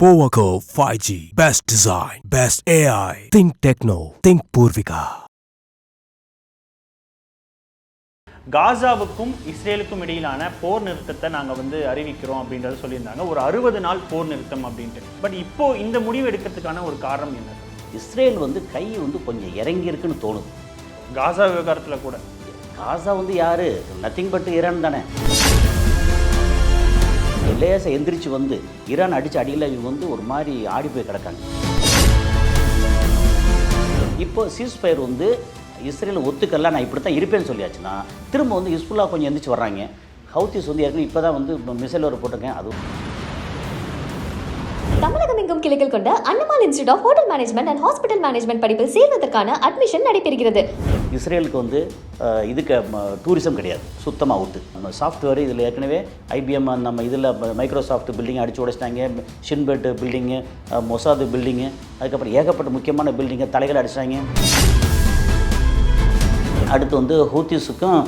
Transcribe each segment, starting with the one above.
Powaco 5G. Best design. Best AI. Think techno. Think Purvika. காசாவுக்கும் இஸ்ரேலுக்கும் இடையிலான போர் நிறுத்தத்தை நாங்கள் வந்து அறிவிக்கிறோம் அப்படின்றத சொல்லியிருந்தாங்க ஒரு அறுபது நாள் போர் நிறுத்தம் அப்படின்ட்டு பட் இப்போ இந்த முடிவு எடுக்கிறதுக்கான ஒரு காரணம் என்ன இஸ்ரேல் வந்து கை வந்து கொஞ்சம் இறங்கி இருக்குன்னு தோணுது காசா விவகாரத்தில் கூட காசா வந்து யாரு நத்திங் பட் ஈரான் தானே லேசாக எந்திரிச்சு வந்து ஈரான் அடித்து அடியில் இவங்க வந்து ஒரு மாதிரி ஆடி போய் கிடக்காங்க. இப்போ சீஸ்ஃபயர் வந்து இஸ்ரேல் ஒத்துக்கல நான் இப்படி தான் இருப்பேன்னு சொல்லியாச்சுன்னா திரும்ப வந்து யூஸ்ஃபுல்லாக கொஞ்சம் எந்திரிச்சு வர்றாங்க. ஹவுத்திஸ் வந்து ஏற்கனவே இப்போ தான் வந்து மிசைல் ஒரு போட்டிருக்கேன். அது தமிழகம் எங்கும் கிளைகள் கொண்ட Annamal institute of hotel management and hospital management படிப்பில் சேர்வதற்கான அட்மிஷன் நடைபெறுகிறது. இஸ்ரேலுக்கு வந்து இதுக்கு டூரிசம் கிடையாது. சுத்தமாக அவுட்டு நம்ம சாஃப்ட்வேர் இதில் ஏற்கனவே ஐபிஎம் நம்ம இதில் மைக்ரோசாஃப்ட் பில்டிங் அடிச்சு உடைச்சிட்டாங்க. Shin Bet building Mossad building அதுக்கப்புறம் ஏகப்பட்ட முக்கியமான பில்டிங்கை தலைகள் அடிச்சிட்டாங்க அடுத்து வந்து ஹூத்திஸுக்கும்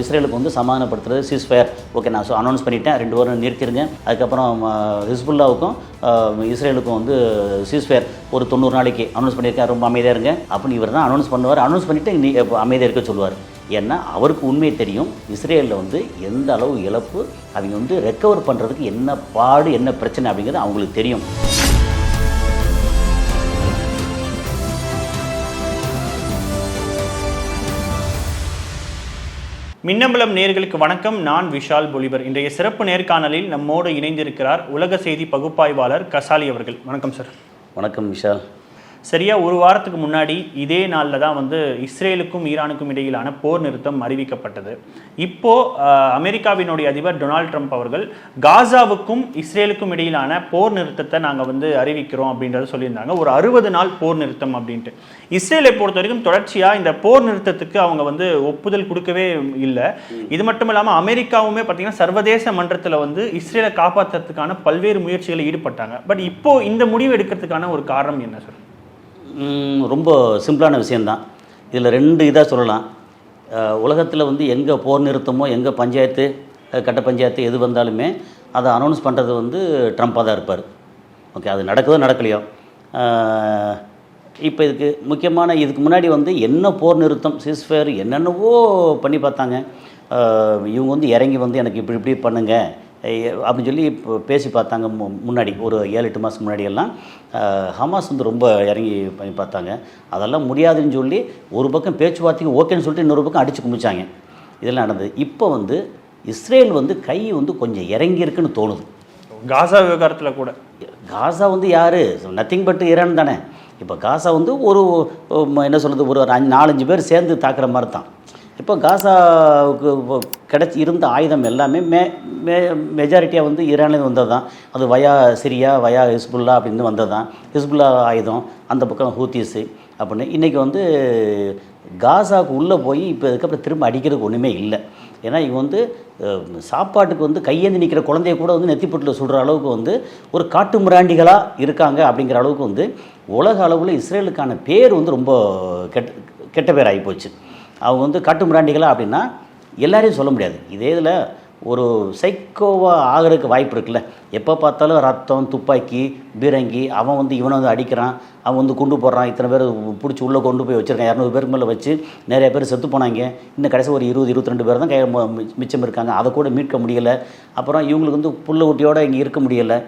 இஸ்ரேலுக்கு வந்து சமாதானப்படுத்துறது சீஸ்ஃபயர் ஓகே நான் அனௌன்ஸ் பண்ணிட்டேன். ரெண்டு வாரம் நிறுத்திருங்க. அதுக்கப்புறம் ஹிஸ்புல்லாவுக்கும் இஸ்ரேலுக்கும் வந்து சீஸ்ஃபயர் ஒரு தொண்ணூறு நாளைக்கு அனௌன்ஸ் பண்ணியிருக்கேன். ரொம்ப அமைதியாக இருங்க. அப்படின்னு இவர் தான் அனௌன்ஸ் பண்ணுவார். அனௌன்ஸ் பண்ணிவிட்டு நீ அமைதியாக இருக்க சொல்லுவார். ஏன்னா அவருக்கு உண்மை தெரியும். இஸ்ரேலில் வந்து எந்த அளவு இழப்பு அவங்க வந்து ரெக்கவர் பண்ணுறதுக்கு என்ன பாடு என்ன பிரச்சனை அப்படிங்கிறது அவங்களுக்கு தெரியும். மின்னம்பலம் நேர்களுக்கு வணக்கம். நான் விஷால் பொலிவர். இன்றைய சிறப்பு நேர்காணலில் நம்மோடு இணைந்திருக்கிறார் உலக செய்தி பகுப்பாய்வாளர் கசாலி அவர்கள். வணக்கம் சார். வணக்கம் விஷால். சரியா ஒரு வாரத்துக்கு முன்னாடி இதே நாளில் தான் வந்து இஸ்ரேலுக்கும் ஈரானுக்கும் இடையிலான போர் நிறுத்தம் அறிவிக்கப்பட்டது. இப்போது அமெரிக்காவினுடைய அதிபர் டொனால்ட் ட்ரம்ப் அவர்கள் காசாவுக்கும் இஸ்ரேலுக்கும் இடையிலான போர் நிறுத்தத்தை நாங்கள் வந்து அறிவிக்கிறோம் அப்படின்றத சொல்லியிருந்தாங்க. ஒரு அறுபது நாள் போர் நிறுத்தம் அப்படின்ட்டு. இஸ்ரேலை பொறுத்த வரைக்கும் தொடர்ச்சியாக இந்த போர் நிறுத்தத்துக்கு அவங்க வந்து ஒப்புதல் கொடுக்கவே இல்லை. இது மட்டும் இல்லாமல் அமெரிக்காவுமே பார்த்தீங்கன்னா சர்வதேச மன்றத்தில் வந்து இஸ்ரேலை காப்பாற்றுறதுக்கான பல்வேறு முயற்சிகளில் ஈடுபட்டாங்க. பட் இப்போ இந்த முடிவு எடுக்கிறதுக்கான ஒரு காரணம் என்ன சார்? ரொம்ப சிம்பிளான விஷயந்தான் இதில் ரெண்டு இதாக சொல்லலாம். உலகத்தில் வந்து எங்கே போர் நிறுத்தமோ எங்கே பஞ்சாயத்து கட்ட பஞ்சாயத்து எது வந்தாலுமே அதை அனௌன்ஸ் பண்ணுறது வந்து ட்ரம்ப்பாக தான் இருப்பார். ஓகே அது நடக்குதோ நடக்கலையோ? இப்போ இதுக்கு முக்கியமான இதுக்கு முன்னாடி வந்து என்ன போர் நிறுத்தம் சீஸ்ஃபயர் என்னென்னவோ பண்ணி பார்த்தாங்க. இவங்க வந்து இறங்கி வந்து எனக்கு இப்படி இப்படி பண்ணுங்கள் அப்படின்னு சொல்லி இப்போ பேசி பார்த்தாங்க மு- முன்னாடி ஒரு ஏழு எட்டு மாதத்துக்கு முன்னாடியெல்லாம். ஹமாஸ் வந்து ரொம்ப இறங்கி பண்ணி பார்த்தாங்க. அதெல்லாம் முடியாதுன்னு சொல்லி ஒரு பக்கம் பேச்சுவார்த்தைக்கு ஓகேன்னு சொல்லிட்டு இன்னொரு பக்கம் அடித்து குமிச்சாங்க. இதெல்லாம் நடந்தது. இப்போ வந்து இஸ்ரேல் வந்து கை வந்து கொஞ்சம் இறங்கி இருக்குன்னு தோணுது. காசா விவகாரத்தில் கூட. காசா வந்து யார்? நத்திங் பட் ஈரான் தானே. இப்போ காசா வந்து ஒரு என்ன சொல்கிறது ஒரு ஒரு அஞ்சு நாலஞ்சு பேர் சேர்ந்து தாக்குற மாதிரி தான். இப்போ காசாவுக்கு கிடச்சி இருந்த ஆயுதம் எல்லாமே மே மே மெஜாரிட்டியாக வந்து ஈரானில் வந்தது தான் அது வயா சிரியா வயா ஹிஸ்புல்லா அப்படின்னு வந்தது தான் ஹிஸ்புல்லா ஆயுதம் அந்த பக்கம் ஹூத்திஸு அப்படின்னு. இன்றைக்கி வந்து காசாவுக்கு உள்ளே போய் இப்போ இதுக்கப்புறம் திரும்ப அடிக்கிறதுக்கு ஒன்றுமே இல்லை. ஏன்னா இவங்க வந்து சாப்பாட்டுக்கு வந்து கையேந்தி நிற்கிற குழந்தைய கூட வந்து நெத்திப்பொட்டில் சுடுற அளவுக்கு வந்து ஒரு காட்டு மிராண்டிகளாக இருக்காங்க அப்படிங்கிற அளவுக்கு வந்து உலக அளவில் இஸ்ரேலுக்கான பேர் வந்து ரொம்ப கெட்ட கெட்ட பேர் ஆகிப்போச்சு அவங்க வந்து கட்டு மிராண்டிகளா அப்படின்னா எல்லாரையும் சொல்ல முடியாது. இதே இதில் ஒரு சைக்கோவாக ஆகிறதுக்கு வாய்ப்பு இருக்குல்ல. எப்போ பார்த்தாலும் ரத்தம் துப்பாக்கி பீரங்கி அவன் வந்து இவனை வந்து அடிக்கிறான். அவன் வந்து கொண்டு போடுறான். இத்தனை பேர் பிடிச்சி உள்ளே கொண்டு போய் வச்சுருக்கான். இரநூறு பேருக்கு மேலே வச்சு நிறைய பேர் செத்து போனாங்க. இன்னும் கடைசி ஒரு இருபது இருபத்தி ரெண்டு பேர் தான் கை ம- மிச்சம் இருக்காங்க. அதை கூட மீட்க முடியலை. அப்புறம் இவங்களுக்கு வந்து புள்ள குட்டியோடு இங்கே இருக்க முடியலை.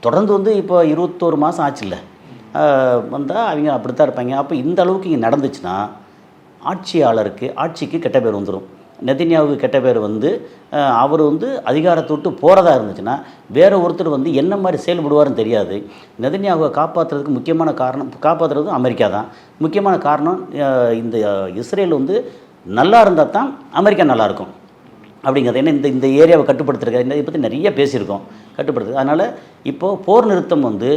தொடர்ந்து வந்து இப்போ இருபத்தோரு மாதம் ஆச்சுல்ல. வந்தால் அவங்க அப்படி தான் இருப்பாங்க. அப்போ இந்த அளவுக்கு இங்கே நடந்துச்சுன்னா ஆட்சியாளருக்கு ஆட்சிக்கு கெட்ட பேர் வந்துடும் நெதின்யாவுக்கு கெட்ட பேர் வந்து அவர் வந்து அதிகாரத்தை விட்டு போகிறதா இருந்துச்சுன்னா வேறு ஒருத்தர் வந்து என்ன மாதிரி செயல்படுவார்னு தெரியாது. நெதின்யாவை காப்பாற்றுறதுக்கு முக்கியமான காரணம் காப்பாற்றுறது அமெரிக்கா தான். முக்கியமான காரணம் இந்த இஸ்ரேல் வந்து நல்லா இருந்தால் தான் அமெரிக்கா நல்லாயிருக்கும் அப்படிங்கிறது. ஏன்னா இந்த இந்த ஏரியாவை கட்டுப்படுத்திருக்காரு இதை பற்றி நிறைய பேசியிருக்கோம். கட்டுப்படுத்து அதனால் இப்போது போர் நிறுத்தம் வந்து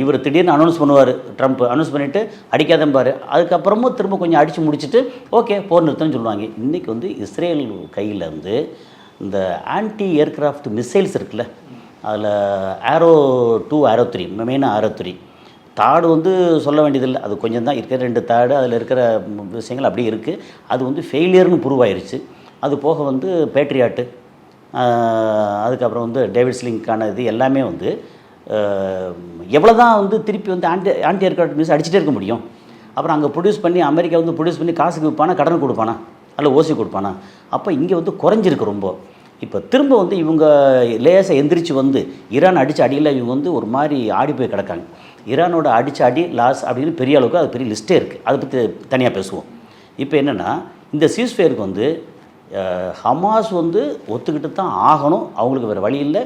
இவர் திடீர்னு அனௌன்ஸ் பண்ணுவார் ட்ரம்ப் அனௌன்ஸ் பண்ணிவிட்டு அடிக்காதம்பார் அதுக்கப்புறமும் திரும்ப கொஞ்சம் அடித்து முடிச்சுட்டு ஓகே போர் நிறுத்தம்னு சொல்லுவாங்க. இன்றைக்கி வந்து இஸ்ரேல் கையில் வந்து இந்த ஆன்டி ஏர்கிராஃப்ட் மிசைல்ஸ் இருக்குல்ல அதில் ஆரோ டூ ஆரோ த்ரீ மெயினாக ஆரோ த்ரீ தாடு வந்து சொல்ல வேண்டியதில்லை. அது கொஞ்சம் தான் இருக்கிற ரெண்டு தாடு அதில் இருக்கிற விஷயங்கள் அப்படியே இருக்குது அது வந்து ஃபெயிலியர்னு ப்ரூவ் ஆயிடுச்சு அது போக வந்து பேட்ரியாட்டு அதுக்கப்புறம் வந்து டேவிட்ஸ்லிங்கான இது எல்லாமே வந்து எவ்வளோ தான் வந்து திருப்பி வந்து ஆன்டி ஆன்டி ஏர்க்ராஃப்ட் மிஸ் அடிச்சுட்டே இருக்க முடியும். அப்புறம் அங்கே ப்ரொடியூஸ் பண்ணி அமெரிக்கா வந்து ப்ரொடியூஸ் பண்ணி காசுக்கு விற்பானா கடன் கொடுப்பானா? அல்ல ஓசி கொடுப்பானா? அப்போ இங்கே வந்து குறைஞ்சிருக்கு ரொம்ப. இப்போ திரும்ப வந்து இவங்க லேசாக எந்திரிச்சு வந்து ஈரான் அடித்த அடியில் இவங்க வந்து ஒரு மாதிரி ஆடி போய் கிடக்காங்க. ஈரானோட அடித்த அடி லாஸ் அப்படின்னு பெரிய அளவுக்கு அது பெரிய லிஸ்ட்டே இருக்குது அதை பற்றி தனியாக பேசுவோம். இப்போ என்னென்னா இந்த சீஸ்ஃபேருக்கு வந்து ஹமாஸ் வந்து ஒத்துக்கிட்டு தான் ஆகணும். அவங்களுக்கு வேறு வழி இல்லை.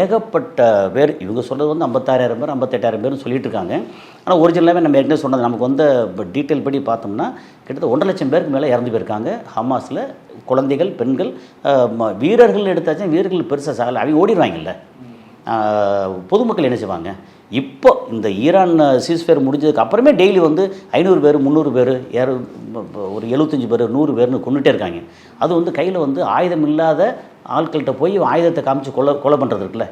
ஏகப்பட்ட பேர் இவங்க சொல்கிறது வந்து ஐம்பத்தாயிரம் பேர் ஐம்பத்தெட்டாயிரம் பேர்னு சொல்லிட்டு இருக்காங்க. ஆனால் ஒரிஜினலாகவே நம்ம ஏற்கனவே சொன்னது. நமக்கு வந்து டீட்டெயில் படி பார்த்தோம்னா கிட்டத்தட்ட ஒன்றரை லட்சம் பேருக்கு மேலே இறந்து போயிருக்காங்க ஹமாஸில். குழந்தைகள் பெண்கள் வீரர்கள் எடுத்தாச்சும் வீரர்கள் பெருசாக சாகலை. அவங்க ஓடிடுவாங்கல்ல. பொதுமக்கள் என்ன செய்வாங்க? இப்போ இந்த ஈரான் சீஸ்ஃபேர் முடிஞ்சதுக்கு அப்புறமே டெய்லி வந்து ஐநூறு பேர் முந்நூறு பேர் ஏறு ஒரு எழுபத்தஞ்சி பேர் நூறு பேர்னு கொண்டுகிட்டே இருக்காங்க. அது வந்து கையில் வந்து ஆயுதம் இல்லாத ஆட்கள்கிட்ட போய் ஆயுதத்தை காமிச்சு கொலை கொலை பண்ணுறது இருக்குல்ல.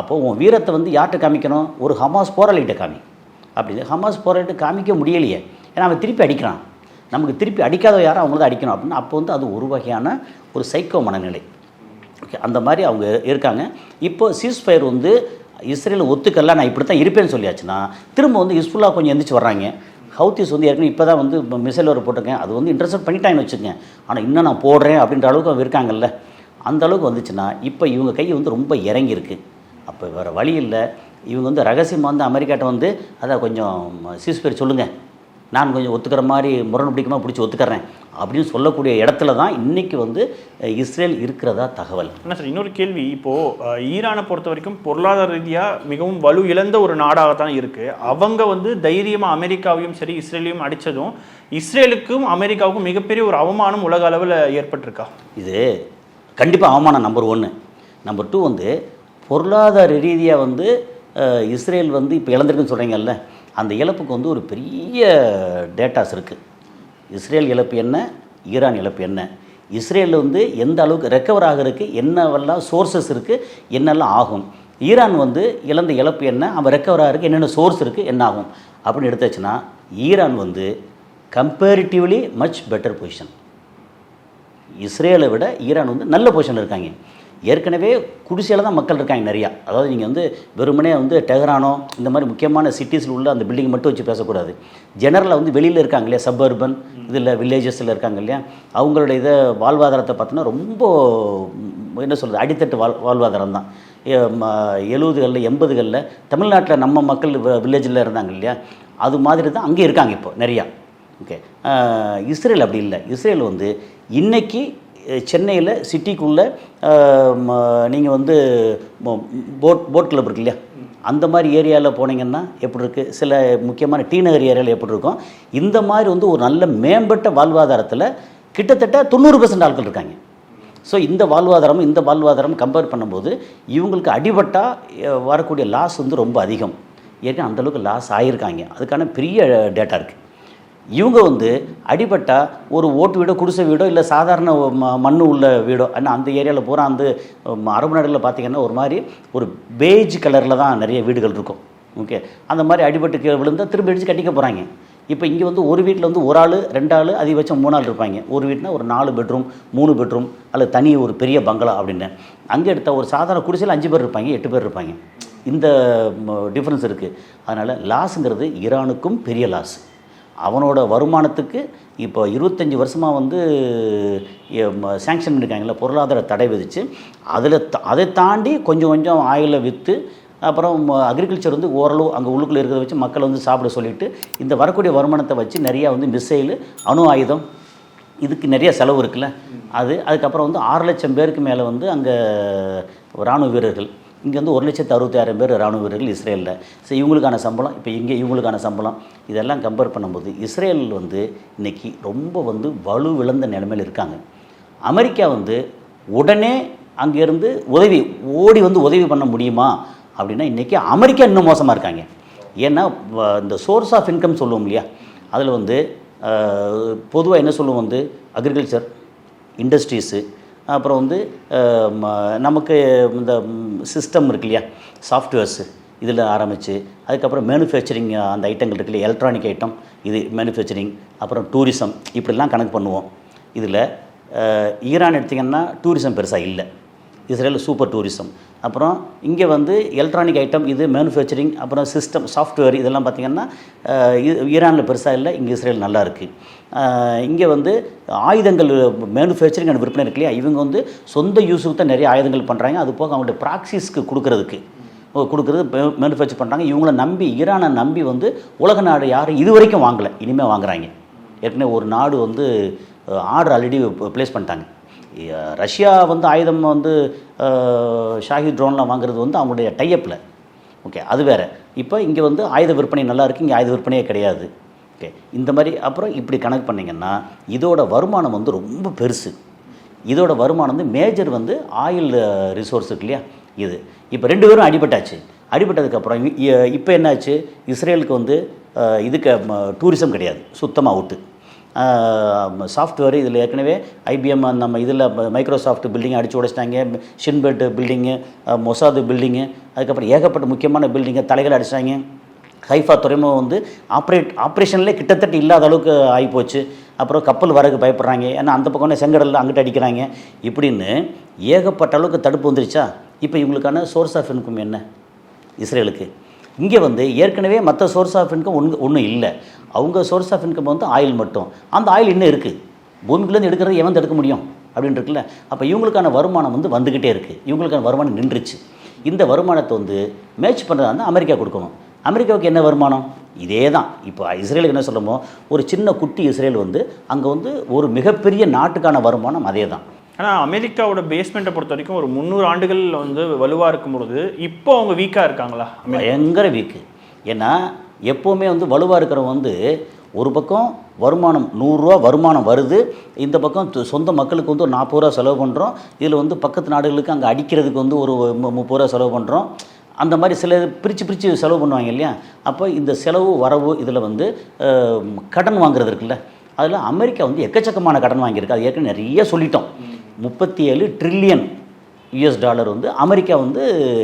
அப்போது உன் வீரத்தை வந்து யார்கிட்ட காமிக்கணும்? ஒரு ஹமாஸ் போராளிகிட்ட காமி. அப்படி ஹமாஸ் போராளிகிட்ட காமிக்க முடியலையே. ஏன்னா அவன் திருப்பி அடிக்கிறான். நமக்கு திருப்பி அடிக்காத யாரும் அவங்கள தான் அடிக்கணும் அப்படின்னு. அப்போ வந்து அது ஒரு வகையான ஒரு சைக்கோ மனநிலை. அந்த மாதிரி அவங்க இருக்காங்க. இப்போ சீஸ்ஃபயர் வந்து இஸ்ரேல் ஒத்துக்கல நான் இப்படி தான் இருப்பேன்னு சொல்லியாச்சுன்னா திரும்ப வந்து யூஸ்ஃபுல்லாக கொஞ்சம் எந்திரிச்சு வர்றாங்க. ஹவுத்திஸ் வந்து ஏற்கனவே இப்போ தான் வந்து மிசைல் ஒரு போட்டிருக்கேன். அது வந்து இன்டர்செப்ட் பண்ணிட்டாங்கன்னு வச்சுக்கேன் ஆனால் இன்னும் நான் போடுறேன் அப்படின்ற அளவுக்கு அவங்க இருக்காங்கல்ல. அந்த அளவுக்கு வந்துச்சுன்னா இப்போ இவங்க கை வந்து ரொம்ப இறங்கியிருக்கு. அப்போ வேறு வழி இல்லை. இவங்க வந்து ரகசியமாக வந்து அமெரிக்காட்ட வந்து அதை கொஞ்சம் சீஸ்பேர் சொல்லுங்கள் நான் கொஞ்சம் ஒத்துக்கிற மாதிரி முரண் பிடிக்கமாக பிடிச்சி ஒத்துக்கிறேன். அப்படின்னு சொல்லக்கூடிய இடத்துல தான் இன்றைக்கி வந்து இஸ்ரேல் இருக்கிறதா தகவல். என்ன சார் இன்னொரு கேள்வி. இப்போ அஹ், ஈரானை பொறுத்த வரைக்கும் பொருளாதார ரீதியா மிகவும் வலு இழந்த ஒரு நாடாக தான் இருக்கு. அவங்க வந்து தைரியமா அமெரிக்காவையும் சரி இஸ்ரேலையும் அடிச்சதும் இஸ்ரேலுக்கும் அமெரிக்காவுக்கும் மிகப்பெரிய ஒரு அவமானம் உலக அளவில் ஏற்பட்டிருக்கா? இது கண்டிப்பாக அவமானம் நம்பர் ஒன்று நம்பர் டூ வந்து பொருளாதார ரீதியாக வந்து இஸ்ரேல் வந்து இப்போ இழந்திருக்குன்னு சொல்கிறீங்கல்ல அந்த இழப்புக்கு வந்து ஒரு பெரிய டேட்டாஸ் இருக்குது இஸ்ரேல் இழப்பு என்ன? ஈரான் இழப்பு என்ன? இஸ்ரேலில் வந்து எந்த அளவுக்கு ரெக்கவர் ஆகிறதுக்கு என்னவெல்லாம் சோர்சஸ் இருக்குது என்னெல்லாம் ஆகும்? ஈரான் வந்து இழந்த இழப்பு என்ன? அவன் ரெக்கவர் ஆகிறதுக்கு என்னென்ன சோர்ஸ் இருக்குது என்ன ஆகும்? அப்படின்னு எடுத்தாச்சுன்னா ஈரான் வந்து கம்பேரிட்டிவ்லி மச் பெட்டர் பொசிஷன் இஸ்ரேலை விட ஈரான் வந்து நல்ல பொசிஷனில் இருக்காங்க. ஏற்கனவே குடிசையில் தான் மக்கள் இருக்காங்க நிறையா. அதாவது நீங்கள் வந்து வெறுமனே வந்து டெஹரானோ இந்த மாதிரி முக்கியமான சிட்டிஸில் உள்ள அந்த பில்டிங் மட்டும் வச்சு பேசக்கூடாது. ஜெனரலாக வந்து வெளியில் இருக்காங்க இல்லையா? சப்பர்பன் இதில் வில்லேஜஸில் இருக்காங்க இல்லையா? அவங்களோட இதை வாழ்வாதாரத்தை பார்த்தோன்னா ரொம்ப என்ன சொல்கிறது அடித்தட்டு வாழ் வாழ்வாதாரம் தான். எழுபதுகளில் எண்பதுகளில் தமிழ்நாட்டில் நம்ம மக்கள் வில்லேஜில் இருந்தாங்க இல்லையா? அது மாதிரி தான் அங்கே இருக்காங்க இப்போ நிறையா. ஓகே இஸ்ரேல் அப்படி இல்லை. இஸ்ரேல் வந்து இன்றைக்கி சென்னையில் சிட்டிக்குள்ளே நீங்கள் வந்து போட் போட் கிளப் இருக்கு இல்லையா? அந்த மாதிரி ஏரியாவில் போனீங்கன்னா எப்படி இருக்குது சில முக்கியமான டி நகர் ஏரியாவில் எப்படி இருக்கும்? இந்த மாதிரி வந்து ஒரு நல்ல மேம்பட்ட வாழ்வாதாரத்தில் கிட்டத்தட்ட தொண்ணூறு பர்சன்ட் ஆட்கள் இருக்காங்க. ஸோ இந்த வாழ்வாதாரம் இந்த வாழ்வாதாரம் கம்பேர் பண்ணும்போது இவங்களுக்கு அடிபட்டால் வரக்கூடிய லாஸ் வந்து ரொம்ப அதிகம். ஏற்கனவே அந்தளவுக்கு லாஸ் ஆகியிருக்காங்க அதுக்கான பெரிய டேட்டா இருக்குது இவங்க வந்து அடிபட்டால் ஒரு ஓட்டு வீடோ குடிசை வீடோ இல்லை சாதாரண ம- மண்ணு உள்ள வீடோ ஆனால் அந்த ஏரியாவில் பூரா அந்த அரபு நாடுகளில் பார்த்தீங்கன்னா ஒரு மாதிரி ஒரு பேஜ் கலரில் தான் நிறைய வீடுகள் இருக்கும். ஓகே அந்த மாதிரி அடிபட்டு விழுந்தால் விழுந்தா திரும்ப அடித்து கட்டிக்க போகிறாங்க இப்போ இங்கே வந்து ஒரு வீட்டில் வந்து ஒரு ஆள் ரெண்டு ஆள் அதிகபட்சம் மூணு ஆள் இருப்பாங்க. ஒரு வீட்டில் ஒரு நாலு பெட்ரூம் மூணு பெட்ரூம் அல்லது தனி ஒரு பெரிய பங்களா அப்படின்னு. அங்கே எடுத்த ஒரு சாதாரண குடிசையில் அஞ்சு பேர் இருப்பாங்க எட்டு பேர் இருப்பாங்க. இந்த டிஃப்ரென்ஸ் இருக்குது அதனால் லாஸுங்கிறது ஈரானுக்கும் பெரிய லாஸ் அவனோட வருமானத்துக்கு இப்போ இருபத்தஞ்சி வருஷமாக வந்து சேங்ஷன் பண்ணியிருக்காங்கல்ல பொருளாதார தடை விதித்து அதில் அதை தாண்டி கொஞ்சம் கொஞ்சம் ஆயிலை விற்று அப்புறம் அக்ரிகல்ச்சர் வந்து ஓரளவு அங்கே உள்ளுக்குள்ளே இருக்கிறத வச்சு மக்களை வந்து சாப்பிட சொல்லிட்டு இந்த வரக்கூடிய வருமானத்தை வச்சு நிறையா வந்து மிசைலு அணு ஆயுதம் இதுக்கு நிறைய செலவு இருக்குல்ல. அது அதுக்கப்புறம் வந்து ஆறு லட்சம் பேருக்கு மேலே வந்து அங்கே இராணுவ வீரர்கள் இங்கே வந்து ஒரு லட்சத்து அறுபத்தாயிரம் பேர் இராணுவ வீரர்கள் இஸ்ரேலில். ஸோ இவங்களுக்கான சம்பளம் இப்போ இங்கே இவங்களுக்கான சம்பளம் இதெல்லாம் கம்பேர் பண்ணும்போது இஸ்ரேல் வந்து இன்றைக்கி ரொம்ப வந்து வலு விழுந்த நிலைமையில் இருக்காங்க. அமெரிக்கா வந்து உடனே அங்கேருந்து உதவி ஓடி வந்து உதவி பண்ண முடியுமா? அப்படின்னா இன்றைக்கி அமெரிக்கா இன்னும் மோசமாக இருக்காங்க. ஏன்னா வ- இந்த சோர்ஸ் ஆஃப் இன்கம் சொல்லுவோம் இல்லையா? அதில் வந்து பொதுவாக என்ன சொல்லுவோம் வந்து? அக்ரிகல்ச்சர் இண்டஸ்ட்ரீஸு அப்புறம் வந்து ம- நமக்கு இந்த சிஸ்டம் இருக்கு இல்லையா? சாஃப்ட்வேர்ஸு இதில் ஆரம்பித்து அதுக்கப்புறம் மேனுஃபேக்சரிங் அந்த ஐட்டங்கள் இருக்கு இல்லையா? எலக்ட்ரானிக் ஐட்டம் இது மேனுஃபேக்சரிங் அப்புறம் டூரிசம் இப்படிலாம் கணக்கு பண்ணுவோம். இதில் ஈரான் எடுத்திங்கன்னா டூரிசம் பெருசாக இல்லை. இஸ்ரேலில் சூப்பர் டூரிசம் அப்புறம் இங்கே வந்து எலக்ட்ரானிக் ஐட்டம் இது மேனுஃபேக்சரிங் அப்புறம் சிஸ்டம் சாஃப்ட்வேர் இதெல்லாம் பார்த்திங்கன்னா ஈரானில் பெருசாக இல்லை இங்கே இஸ்ரேல் நல்லா இருக்குது இங்கே வந்து ஆயுதங்கள் மேனுஃபேக்சரிங் அண்ட் விற்பனை இருக்கு இல்லையா? இவங்க வந்து சொந்த யூஸுக்கு தான் நிறைய ஆயுதங்கள் பண்ணுறாங்க அது போக அவங்களுடைய ப்ராக்சிஸ்க்கு கொடுக்கறதுக்கு. ஓ, மேனுஃபேக்சர் பண்ணுறாங்க இவங்கள நம்பி ஈரானை நம்பி வந்து உலக நாடு யாரும் இது வரைக்கும் வாங்கலை. இனிமேல் வாங்குறாங்க. ஏற்கனவே ஒரு நாடு வந்து ஆர்டர் ஆல்ரெடி ப்ளேஸ் பண்ணிட்டாங்க. ரஷ்யா வந்து ஆயுதம் வந்து ஷாஹி ட்ரோன்லாம் வாங்குறது வந்து அவங்களுடைய டையப்பில் ஓகே அது வேறு. இப்போ இங்கே வந்து ஆயுத விற்பனை நல்லா இருக்குது இங்கே ஆயுத விற்பனையே கிடையாது. ஓகே இந்த மாதிரி அப்புறம் இப்படி கணக்கு பண்ணிங்கன்னா இதோட வருமானம் வந்து ரொம்ப பெருசு. இதோட வருமானம் வந்து மேஜர் வந்து ஆயில் ரிசோர்ஸ் இருக்கு இல்லையா? இது. இப்போ ரெண்டு பேரும் அடிபட்டாச்சு. அடிபட்டதுக்கப்புறம் இப்போ என்னாச்சு? இஸ்ரேலுக்கு வந்து இதுக்கு டூரிசம் கிடையாது. சுத்தமாக அவுட்டு சாஃப்ட்வேர் இதில் ஏற்கனவே ஐபிஎம் நம்ம இதில் மைக்ரோசாஃப்ட் பில்டிங் அடிச்சு உடைச்சிட்டாங்க. Shin Bet building Mossad building அதுக்கப்புறம் ஏகப்பட்ட முக்கியமான பில்டிங்கை தலைகள் அடிச்சிட்டாங்க ஹைஃபா துறைமுகம் வந்து ஆப்ரேட் ஆப்ரேஷன்லேயே கிட்டத்தட்ட இல்லாத அளவுக்கு ஆகிப்போச்சு அப்புறம் கப்பல் வரக்கு பயப்படுறாங்க. ஏன்னா அந்த பக்கம் செங்கடலில் அங்கிட்ட அடிக்கிறாங்க. இப்படின்னு ஏகப்பட்ட அளவுக்கு தடுப்பு வந்துருச்சா? இப்போ இவங்களுக்கான சோர்ஸ் ஆஃப் இன்கம் என்ன? இஸ்ரேலுக்கு. இங்கே வந்து ஏற்கனவே மற்ற சோர்ஸ் ஆஃப் இன்கம் ஒன்று ஒன்றும் இல்லை. அவங்க சோர்ஸ் ஆஃப் இன்கம் வந்து ஆயில் மட்டும். அந்த ஆயில் இன்னும் இருக்குது பூமிக்குலேருந்து எடுக்கிறது எவன் தடுக்க முடியும்? அப்படின்னு இருக்குல்ல. அப்போ இவங்களுக்கான வருமானம் வந்து வந்துக்கிட்டே இருக்குது இவங்களுக்கான வருமானம் நின்றுச்சு. இந்த வருமானத்தை வந்து மேட்ச் பண்ணுறதா இருந்தால் அமெரிக்கா கொடுக்கணும். அமெரிக்காவுக்கு என்ன வருமானம்? இதே தான் இப்போ இஸ்ரேலுக்கு என்ன சொல்லமோ ஒரு சின்ன குட்டி இஸ்ரேல் வந்து அங்கே வந்து ஒரு மிகப்பெரிய நாட்டுக்கான வருமானம் அதே தான் ஆனால் அமெரிக்காவோட பேஸ்மெண்ட்டை பொறுத்த வரைக்கும் ஒரு முந்நூறு ஆண்டுகள் வந்து வலுவாக இருக்கும் பொழுது இப்போ அவங்க வீக்காக இருக்காங்களா? பயங்கர வீக்கு ஏன்னா எப்போவுமே வந்து வலுவாக இருக்கிறவங்க வந்து ஒரு பக்கம் வருமானம் நூறுரூவா வருமானம் வருது. இந்த பக்கம் சொந்த மக்களுக்கு வந்து ஒரு நாற்பது ரூபா செலவு பண்ணுறோம் இதில் வந்து பக்கத்து நாடுகளுக்கு அங்கே அடிக்கிறதுக்கு வந்து ஒரு மு- முப்பது ரூபா செலவு பண்ணுறோம் அந்த மாதிரி சில பிரித்து பிரித்து செலவு பண்ணுவாங்க இல்லையா? அப்போ இந்த செலவு வரவு இதில் வந்து கடன் வாங்குறது இருக்குல்ல? அதில் அமெரிக்கா வந்து எக்கச்சக்கமான கடன் வாங்கியிருக்கு. அது ஏற்கனவே நிறைய சொல்லிட்டோம். முப்பத்தி ஏழு ட்ரில்லியன் யூஎஸ் டாலர் வந்து அமெரிக்கா வந்து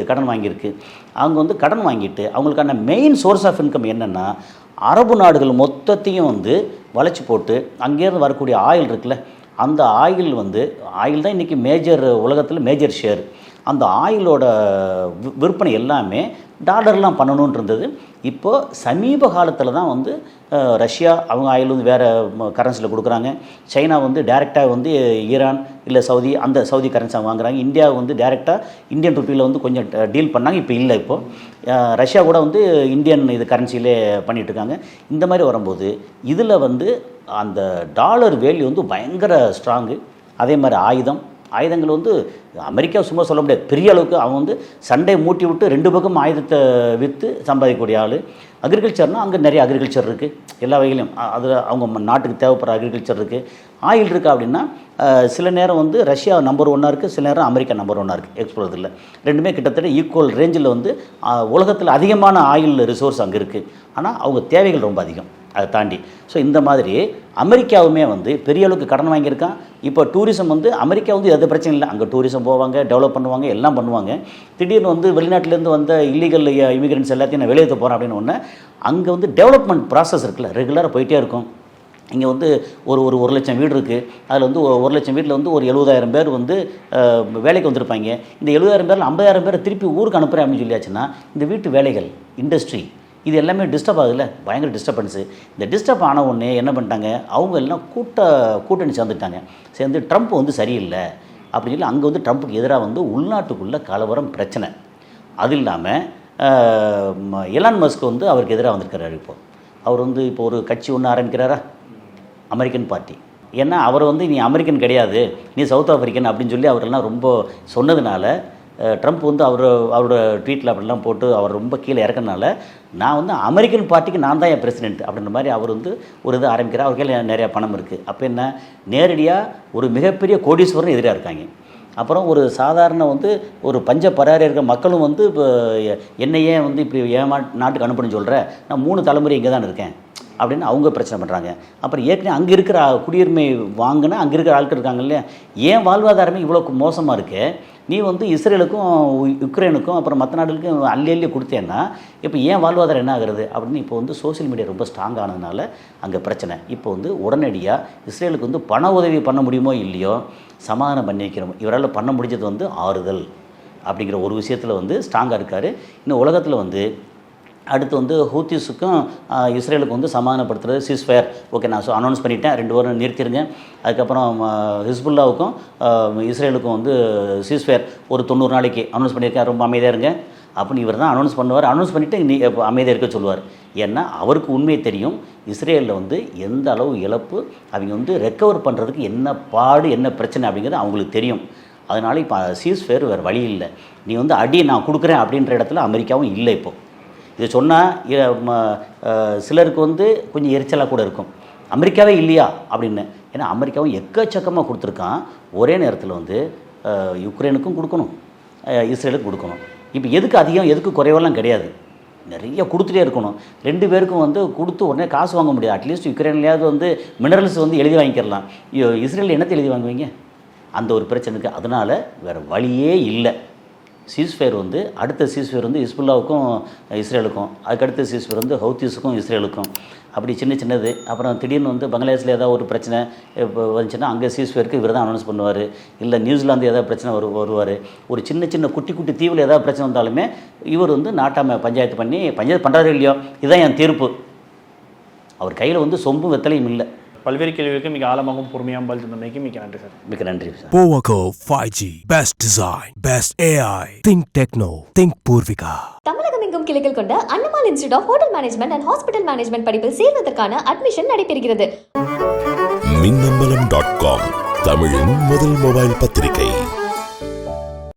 கடன் வாங்கியிருக்கு. அவங்க வந்து கடன் வாங்கிட்டு அவங்களுக்கான மெயின் சோர்ஸ் ஆஃப் இன்கம் என்னென்னா அரபு நாடுகள் மொத்தத்தையும் வந்து வளைச்சி போட்டு அங்கேருந்து வரக்கூடிய ஆயில் இருக்குல்ல அந்த ஆயில் வந்து ஆயில் தான் இன்றைக்கி மேஜர் உலகத்தில் மேஜர் ஷேர் அந்த ஆயிலோட விற்பனை எல்லாமே டாலர்லாம் பண்ணணும்னு இருந்தது இப்போது சமீப காலத்தில் தான் வந்து ரஷ்யா அவங்க ஆயில் வந்து வேறு கரன்சியில் கொடுக்குறாங்க. சைனா வந்து டேரெக்டாக வந்து ஈரான் இல்லை சவுதி அந்த சவுதி கரன்சி வாங்குறாங்க. இந்தியா வந்து டேரெக்டாக இந்தியன் ருப்பியில் வந்து கொஞ்சம் டீல் பண்ணாங்க. இப்போ இல்லை இப்போது ரஷ்யா கூட வந்து இந்தியன் இது கரன்சியிலே பண்ணிகிட்ருக்காங்க இருக்காங்க இந்த மாதிரி வரும்போது இதில் வந்து அந்த டாலர் வேல்யூ வந்து பயங்கர ஸ்ட்ராங்கு அதே மாதிரி ஆயுதம் ஆயுதங்கள் வந்து அமெரிக்கா சும்மா சொல்ல முடியாது. பெரிய அளவுக்கு அவன் வந்து சண்டை மூட்டி விட்டு ரெண்டு பக்கம் ஆயுதத்தை விற்று சம்பாதிக்கக்கூடிய ஆள். அக்ரிகல்ச்சர்னால் அங்கே நிறைய அக்ரிகல்ச்சர் இருக்குது எல்லா வகையிலும். அதில் அவங்க நாட்டுக்கு தேவைப்படுற அக்ரிகல்ச்சர் இருக்குது ஆயில் இருக்கா அப்படின்னா சில நேரம் வந்து ரஷ்யா நம்பர் ஒன்னாக இருக்குது சில நேரம் அமெரிக்கா நம்பர் ஒன்னாக இருக்குது எக்ஸ்போர்ட்டில் ரெண்டுமே கிட்டத்தட்ட ஈக்குவல் ரேஞ்சில் வந்து உலகத்தில் அதிகமான ஆயில் ரிசோர்ஸ் அங்கே இருக்குது ஆனால் அவங்க தேவைகள் ரொம்ப அதிகம். அதை தாண்டி. ஸோ இந்த மாதிரி அமெரிக்காவுமே வந்து பெரிய அளவுக்கு கடன் வாங்கியிருக்கான். இப்போ டூரிசம் வந்து அமெரிக்கா வந்து எது பிரச்சனை இல்லை. அங்கே டூரிசம் போவாங்க டெவலப் பண்ணுவாங்க எல்லாம் பண்ணுவாங்க. திடீர்னு வந்து வெளிநாட்டிலேருந்து வந்த இல்லீகல் இமிகிரண்ட்ஸ் எல்லாத்தையும் நான் வெளியேற்ற போகிறேன் அப்படின்னு ஒன்று அங்கே வந்து டெவலப்மெண்ட் ப்ராசஸ் இருக்குல்ல ரெகுலராக போயிட்டே இருக்கும். இங்கே வந்து ஒரு ஒரு ஒரு லட்சம் வீடு இருக்குது அதில் வந்து ஒரு ஒரு லட்சம் வீட்டில் வந்து ஒரு எழுபதாயிரம் பேர் வந்து வேலைக்கு வந்திருப்பாங்க. இந்த எழுபதாயிரம் பேரில் ஐம்பதாயிரம் பேர் திருப்பி ஊருக்கு அனுப்புகிறேன் அப்படின்னு சொல்லியாச்சுன்னா இந்த வீட்டு வேலைகள் இண்டஸ்ட்ரி இது எல்லாமே டிஸ்டர்ப் ஆகுதுல்ல? பயங்கர டிஸ்டர்பன்ஸு இந்த டிஸ்டர்ப் ஆன உடனே என்ன பண்ணிட்டாங்க? அவங்க எல்லாம் கூட்ட கூட்டணி சேர்ந்துட்டாங்க. சேர்ந்து ட்ரம்ப் வந்து சரியில்லை அப்படின்னு சொல்லி அங்கே வந்து ட்ரம்ப்புக்கு எதிராக வந்து உள்நாட்டுக்குள்ளே கலவரம் பிரச்சனை. அது இல்லாமல் எலான் மஸ்க் வந்து அவருக்கு எதிராக வந்திருக்கிறாரு இப்போ. அவர் வந்து இப்போ ஒரு கட்சி ஒன்று ஆரம்பிக்கிறாரா? அமெரிக்கன் பார்ட்டி ஏன்னா அவர் வந்து நீ அமெரிக்கன் கிடையாது. நீ சவுத் ஆஃப்ரிக்கன் அப்படின்னு சொல்லி அவரெல்லாம் ரொம்ப சொன்னதுனால ட்ரம்ப் வந்து அவர் அவரோட ட்வீட்டில் அப்படிலாம் போட்டு அவர் ரொம்ப கீழே இறக்கனால நான் வந்து அமெரிக்கன் பார்ட்டிக்கு நான் தான் என் பிரசிடென்ட் அப்படின்ற மாதிரி அவர் வந்து ஒரு இது ஆரம்பிக்கிறார். அவர் கையில் நிறையா பணம் இருக்குது அப்போ என்ன? நேரடியாக ஒரு மிகப்பெரிய கோடீஸ்வரன் எதிராக இருக்காங்க. அப்புறம் ஒரு சாதாரண வந்து ஒரு பஞ்ச பராரி இருக்கிற மக்களும் வந்து இப்போ என்னையே வந்து இப்படி ஏமா நாட்டுக்கு அனுப்புன்னு சொல்கிற நான் மூணு தலைமுறை இங்கே தான் இருக்கேன் அப்படின்னு அவங்க பிரச்சனை பண்ணுறாங்க அப்புறம் ஏற்கனவே அங்கே இருக்கிற குடியுரிமை வாங்கினா அங்கே இருக்கிற ஆட்கள் இருக்காங்க இல்லையா? ஏன் வாழ்வாதாரமே இவ்வளோ மோசமாக இருக்குது நீ வந்து இஸ்ரேலுக்கும் யுக்ரைனுக்கும் அப்புறம் மற்ற நாடுகளுக்கும் அள்ளி அள்ளி கொடுத்தேன்னா இப்போ ஏன் வாழ்வாதாரம் என்ன ஆகுறது? அப்படின்னு இப்போ வந்து சோஷியல் மீடியா ரொம்ப ஸ்ட்ராங் ஆனதுனால அங்கே பிரச்சனை. இப்போ வந்து உடனடியாக இஸ்ரேலுக்கு வந்து பண உதவி பண்ண முடியுமோ இல்லையோ சமாதானம் பண்ணி வைக்கிறோம் இவரால் பண்ண முடிஞ்சது வந்து ஆறுதல் அப்படிங்கிற ஒரு விஷயத்தில் வந்து ஸ்ட்ராங்காக இருக்கார். இன்னும் உலகத்தில் வந்து அடுத்து வந்து ஹூத்திஸுக்கும் இஸ்ரேலுக்கும் வந்து சமாதானப்படுத்துறது சீஸ்ஃபயர் ஓகே நான் அனௌன்ஸ் பண்ணிட்டேன். ரெண்டு வாரம் நிறுத்திடுங்க அதுக்கப்புறம் ஹிஸ்புல்லாவுக்கும் இஸ்ரேலுக்கும் வந்து சீஸ்ஃபயர் ஒரு தொண்ணூறு நாளைக்கு அனௌன்ஸ் பண்ணியிருக்கேன் ரொம்ப அமைதியாக இருங்க. அப்படின்னு இவர் தான் அனௌன்ஸ் பண்ணுவார். அனௌன்ஸ் பண்ணிவிட்டு நீ அமைதியாக இருக்க சொல்லுவார். ஏன்னா அவருக்கு உண்மை தெரியும். இஸ்ரேலில் வந்து எந்த அளவு இழப்பு அவங்க வந்து ரெக்கவர் பண்ணுறதுக்கு என்ன பாடு என்ன பிரச்சனை அப்படிங்கிறது அவங்களுக்கு தெரியும். அதனால் இப்போ சீஸ்ஃபயர் வேறு வழி இல்லை. நீ வந்து அடி நான் கொடுக்குறேன் அப்படின்ற இடத்துல அமெரிக்காவும் இல்லை இப்போது இதை சொன்னால் சிலருக்கு வந்து கொஞ்சம் எரிச்சலாக கூட இருக்கும். அமெரிக்காவே இல்லையா? அப்படின்னு. ஏன்னா அமெரிக்காவும் எக்கச்சக்கமாக கொடுத்துருக்கான். ஒரே நேரத்தில் வந்து யுக்ரைனுக்கும் கொடுக்கணும். இஸ்ரேலுக்கும் கொடுக்கணும். இப்போ எதுக்கு அதிகம் எதுக்கு குறைவெல்லாம் கிடையாது? நிறைய கொடுத்துட்டே இருக்கணும். ரெண்டு பேருக்கும் வந்து கொடுத்து உடனே காசு வாங்க முடியாது. அட்லீஸ்ட் யுக்ரைன்லையாவது வந்து மினரல்ஸ் வந்து எழுதி வாங்கிக்கிறலாம். இஸ்ரேல் என்னத்தை எழுதி வாங்குவீங்க? அந்த ஒரு பிரச்சனைக்கு. அதனால் வேறு வழியே இல்லை. சீஸ்ஃபயர் வந்து அடுத்த சீஸ்ஃபயர் வந்து இஸ்புல்லாவுக்கும் இஸ்ரேலுக்கும் அதுக்கடுத்த சீஸ்ஃபயர் வந்து ஹவுத்திஸுக்கும் இஸ்ரேலுக்கும். அப்படி சின்ன சின்னது. அப்புறம் திடீர்னு வந்து பங்களாதேஷில் ஏதாவது ஒரு பிரச்சனை இப்போ வந்துச்சுன்னா அங்கே சீஸ்ஃபயருக்கு இவர் தான் அனௌன்ஸ் பண்ணுவார். இல்லை நியூசிலாந்து ஏதாவது பிரச்சனை வரு வருவார். ஒரு சின்ன சின்ன குட்டி குட்டி தீவில் ஏதாவது பிரச்சனை வந்தாலுமே இவர் வந்து நாட்டாமை பஞ்சாயத்து பண்ணி பஞ்சாயத்து பண்ணுறாரு இல்லையோ இதுதான் என் தீர்ப்பு. அவர் கையில் வந்து சொம்பும் வெத்தலையும் இல்லை. பல்வேறு கேள்விகளுக்கு மிக ஆழமாகவும் பொறுமையாகவும் பதில் தந்தமைக்கு மிக்க நன்றி சார் மிக்க நன்றி sir Powaco 5G. Best design. Best AI. Think techno. Think Purvika. தமிழகம் எங்கும் கிளைகள் கொண்ட Annamal institute of hotel management and hospital management படிப்பில் சேர்வதற்கான அட்மிஷன் நடைபெறுகிறது மின்னம்பலம் டாட் காம் தமிழின் முதல் மொபைல் பத்திரிகை